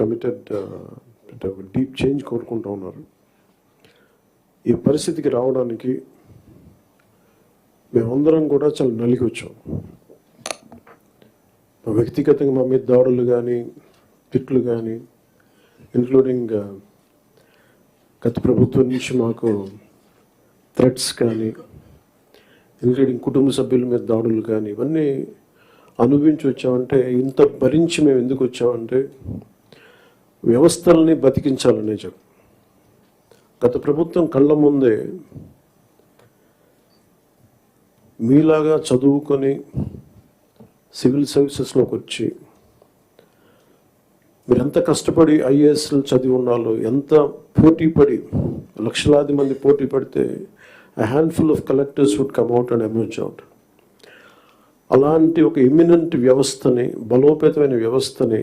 Committed deep change కోరుకుంటూ ఉన్నారు. ఈ పరిస్థితికి రావడానికి మేమందరం కూడా చాలా నలిగి వచ్చాం. మా వ్యక్తిగతంగా మా మీద దాడులు కానీ తిట్లు కానీ ఇంక్లూడింగ్ uh, గత ప్రభుత్వం నుంచి మాకు థ్రెట్స్ కానీ ఇంక్లూడింగ్ కుటుంబ సభ్యుల మీద దాడులు కానీ ఇవన్నీ అనుభవించి వచ్చామంటే ఇంత భరించి మేము ఎందుకు వచ్చామంటే వ్యవస్థల్ని బతికించాలనే చెప్పు గత ప్రభుత్వం కళ్ళ ముందే మీలాగా చదువుకొని సివిల్ సర్వీసెస్లోకి వచ్చి మీరు ఎంత కష్టపడి ఐఏఎస్లు చదివి ఉన్నాలో ఎంత పోటీ పడి లక్షలాది మంది పోటీ పడితే a handful of collectors would come out and emerge out అలాంటి ఒక ఇమినెంట్ వ్యవస్థని బలోపేతమైన వ్యవస్థని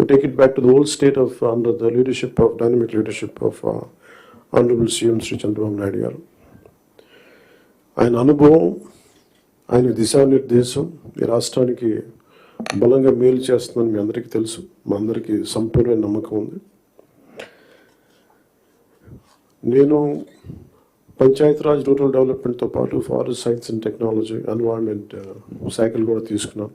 to take it back to the old state of uh, under the leadership of dynamic leadership of uh, Honorable CM Sri Chandrababu Naidu గారు ఆయన అనుభవం ఆయన దిశానిర్దేశం ఈ రాష్ట్రానికి బలంగా మేలు చేస్తుందని మీ అందరికీ తెలుసు. మా అందరికీ సంపూర్ణ నమ్మకం ఉంది. నేను పంచాయతీరాజ్ రూరల్ డెవలప్మెంట్తో పాటు forest science and technology environment శాఖలు కూడా తీసుకున్నాను.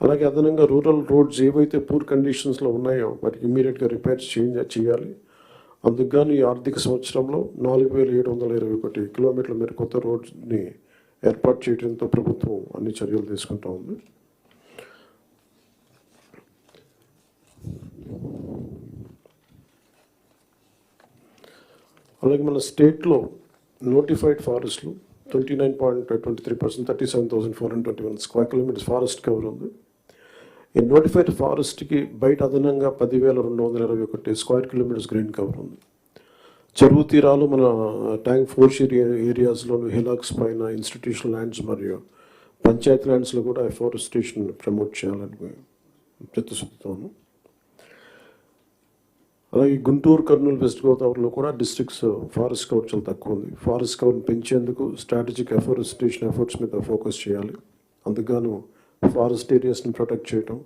అలాగే అదనంగా రూరల్ రోడ్స్ ఏవైతే పూర్ కండిషన్స్లో ఉన్నాయో వాటికి ఇమీడియట్గా రిపేర్స్ చేంజ్ చేయాలి. అందుకుగాను ఈ ఆర్థిక సంవత్సరంలో నాలుగు వేల ఏడు వందల ఇరవై ఒకటి కిలోమీటర్ల మేర కొత్త రోడ్ని ఏర్పాటు చేయడంతో ప్రభుత్వం అన్ని చర్యలు తీసుకుంటా ఉంది. అలాగే మన స్టేట్లో notified ఫారెస్ట్లు twenty nine point twenty three percent thirty seven thousand four hundred twenty one square kilometres forest cover ఉంది. ఈ నోటిఫైడ్ ఫారెస్ట్కి బయట అదనంగా పదివేల రెండు వందల ఇరవై ఒకటి స్క్వేర్ కిలోమీటర్స్ గ్రీన్ కవర్ ఉంది. చెరువు తీరాలు మన ట్యాంక్ ఫోర్స్ ఏరియాస్లో హిలాక్స్ పైన ఇన్స్టిట్యూషనల్ ల్యాండ్స్ మరియు పంచాయతీ ల్యాండ్స్లో కూడా ఎఫారెస్టేషన్ ప్రమోట్ చేయాలని చిత్తశుద్ధితోను అలాగే గుంటూరు కర్నూలు వెస్ట్ గోదావరిలో కూడా డిస్ట్రిక్ట్స్ ఫారెస్ట్ కవర్ చాలా తక్కువ ఉంది. ఫారెస్ట్ కవర్ని పెంచేందుకు స్ట్రాటజిక్ ఎఫారెస్టేషన్ ఎఫర్ట్స్ మీద ఫోకస్ చేయాలి. అందుకు ఫారెస్ట్ ఏరియాస్ని ప్రొటెక్ట్ చేయటం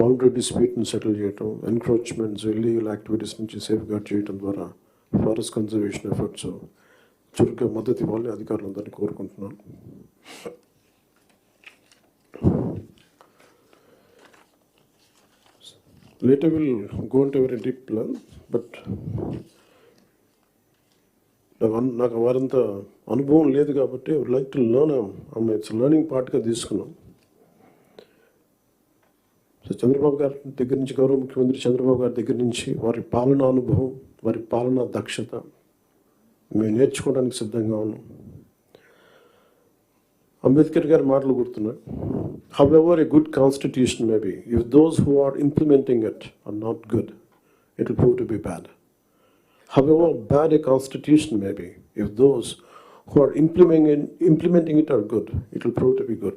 బౌండరీ డిస్ప్యూట్ని సెటిల్ చేయటం ఎన్క్రోచ్మెంట్స్ ఇల్లీగల్ యాక్టివిటీస్ నుంచి సేఫ్ గార్డ్ చేయడం ద్వారా ఫారెస్ట్ కన్జర్వేషన్ ఎఫర్ట్స్ చురుగ్గా మద్దతు ఇవ్వాలని అధికారులందరినీ కోరుకుంటున్నాను. Later will go into a deep plan but నాకు నాకు వారంత అనుభవం లేదు కాబట్టి I would like to learn ఆమె ఇట్స్ లర్నింగ్ పార్ట్గా తీసుకున్నాం. సో చంద్రబాబు గారి దగ్గర నుంచి గౌరవ ముఖ్యమంత్రి చంద్రబాబు గారి దగ్గర నుంచి వారి పాలనా అనుభవం వారి పాలనా దక్షత మేము నేర్చుకోవడానికి సిద్ధంగా ఉన్నాం. అంబేద్కర్ గారి మాటలు గుర్తున్నాయి. However a good constitution may be if those who are implementing it are not good it will prove to be bad however bad a constitution may be, if those who are implementing, implementing it are good, it will prove to be good.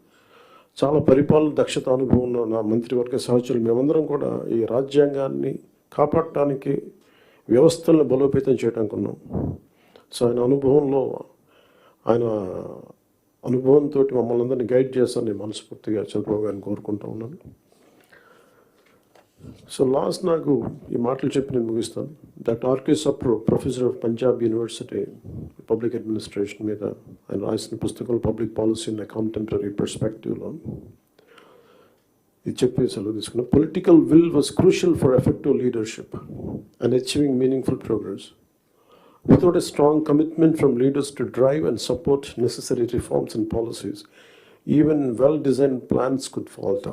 చాలా పరిపాలన దక్షత అనుభవం ఉన్న నా మంత్రివర్గ సహచరులు. మేమందరం కూడా ఈ రాజ్యాంగాన్ని కాపాడటానికి వ్యవస్థలను బలోపేతం చేయడానికి ఉన్నాం. సో ఆయన అనుభవంలో ఆయన అనుభవంతో మమ్మల్ని అందరినీ గైడ్ చేస్తాను నేను మనస్ఫూర్తిగా చంద్రబాబు గారిని కోరుకుంటా ఉన్నాను. సో లాస్ట్ నాకు ఈ మాటలు చెప్పి నేను ముగిస్తాను. That R K Sapru professor of Punjab university. Public administration మీద ఆయన రాసిన పుస్తకాలు పబ్లిక్ పాలసీ ఇన్ కాంటెంపరీ పర్స్పెక్టివ్లో ఇది చెప్పి సెలవు తీసుకున్నాం political will was crucial for effective leadership and achieving meaningful progress Without a strong commitment from leaders to drive and support necessary reforms and policies, even well designed plans could falter.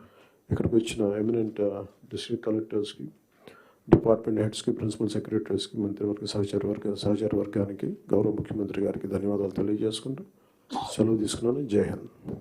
ఇక్కడికి వచ్చిన eminent district కలెక్టర్స్కి department హెడ్స్కి principal సెక్రటరీస్కి మంత్రివర్గ సహచార వర్గ సహచార వర్గానికి గౌరవ ముఖ్యమంత్రి గారికి ధన్యవాదాలు తెలియజేసుకుంటూ సెలవు తీసుకున్నాను. జై హింద్.